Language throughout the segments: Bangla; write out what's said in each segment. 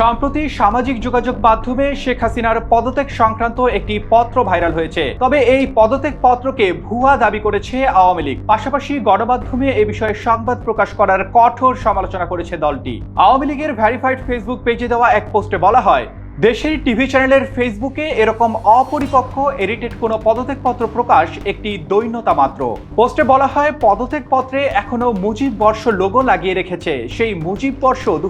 সম্প্রতি সামাজিক যোগাযোগ মাধ্যমে শেখ হাসিনার পদত্যাগ সংক্রান্ত একটি পত্র ভাইরাল হয়েছে। তবে এই পদত্যাগ পত্রকে ভুয়া দাবি করেছে আওয়ামী লীগ। পাশাপাশি গণমাধ্যমে এ বিষয়ে সংবাদ প্রকাশ করার কঠোর সমালোচনা করেছে দলটি। আওয়ামী লীগের ভ্যারিফাইড ফেসবুক পেজে দেওয়া এক পোস্টে বলা হয় দেশের টিভি চ্যানেলের ফেসবুকে এরকম অপরিপক্ক এডিটেড কোনো পদত্যাগপত্র প্রকাশ একটি দৈন্যতা মাত্র। পোস্টে বলা হয়, পদত্যাগপত্রে এখনও মুজিব বর্ষ লোগো লাগিয়ে রেখেছে। সেই মুজিব বর্ষ দু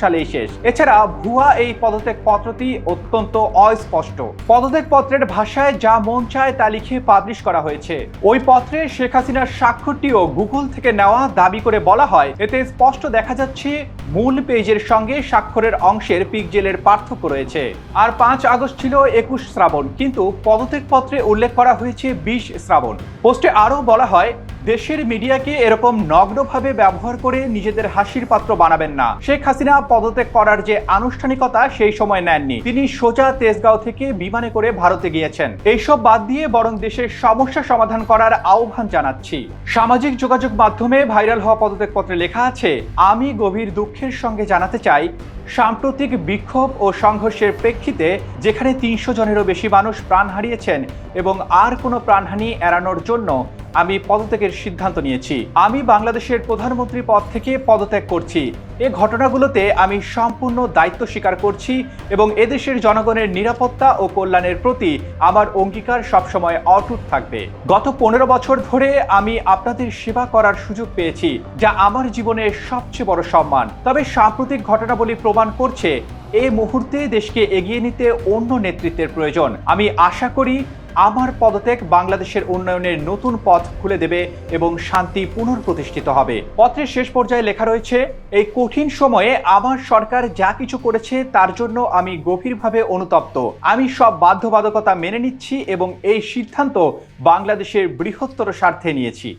সালেই শেষ। এছাড়া ভুয়া এই পদত্যাগপত্রটি অত্যন্ত অস্পষ্ট। পদত্যাগপত্রের ভাষায় যা মন চায় তা লিখে পাবলিশ করা হয়েছে। ওই পত্রে শেখ হাসিনার স্বাক্ষরটিও গুগল থেকে নেওয়া দাবি করে বলা হয়। এতে স্পষ্ট দেখা যাচ্ছে, মূল পেজের সঙ্গে স্বাক্ষরের অংশের পিকজেলের পার্থক্য রয়েছে। আর পাঁচ আগস্ট ছিল একুশ শ্রাবণ, কিন্তু পদত্যাগপত্রে উল্লেখ করা হয়েছে বিশ শ্রাবণ। পোস্টে আরও বলা হয়, দেশের মিডিয়াকে এরকম নগ্নভাবে ব্যবহার করে নিজেদের হাসির পাত্র বানাবেন না। শেখ হাসিনা পদত্যাগ করার যে আনুষ্ঠানিকতা, সেই সময় নেননি। তিনি সোজা তেজগাঁও থেকে বিমানে করে ভারতে গিয়েছেন। এইসব বাদ দিয়ে বরং দেশের সমস্যা সমাধান করার আহ্বান জানাচ্ছি। সামাজিক যোগাযোগ মাধ্যমে ভাইরাল হওয়া পদত্যাগপত্রে লেখা আছে, আমি গভীর দুঃখের সঙ্গে জানাতে চাই সাম্প্রতিক বিক্ষোভ ও সংঘর্ষের প্রেক্ষিতে যেখানে তিনশো জনেরও বেশি মানুষ প্রাণ হারিয়েছেন এবং আর কোনো প্রাণহানি এড়ানোর জন্য আমি পদত্যাগের সিদ্ধান্ত নিয়েছি। আমি বাংলাদেশের প্রধানমন্ত্রী পদ থেকে পদত্যাগ করছি। এ ঘটনাগুলোতে আমি সম্পূর্ণ দায়িত্ব স্বীকার করছি এবং এদেশের জনগণের নিরাপত্তা ও কল্যাণের প্রতি আমার অঙ্গীকার সবসময় অটুট থাকবে। গত পনেরো বছর ধরে আমি আপনাদের সেবা করার সুযোগ পেয়েছি, যা আমার জীবনের সবচেয়ে বড় সম্মান। তবে সাম্প্রতিক ঘটনাবলী প্রমাণ করছে এই মুহূর্তে দেশকে এগিয়ে নিতে অন্য নেতৃত্বের প্রয়োজন। আমি আশা করি আমার পদত্যাগ বাংলাদেশের উন্নয়নের নতুন পথ খুলে দেবে এবং শান্তি পুনঃপ্রতিষ্ঠিত হবে। পত্রের শেষ পর্যায়ে লেখা রয়েছে, এই কঠিন সময়ে আমার সরকার যা কিছু করেছে তার জন্য আমি গভীরভাবে অনুতপ্ত। আমি সব বাধ্যবাধকতা মেনে নিচ্ছি এবং এই সিদ্ধান্ত বাংলাদেশের বৃহত্তর স্বার্থে নিয়েছি।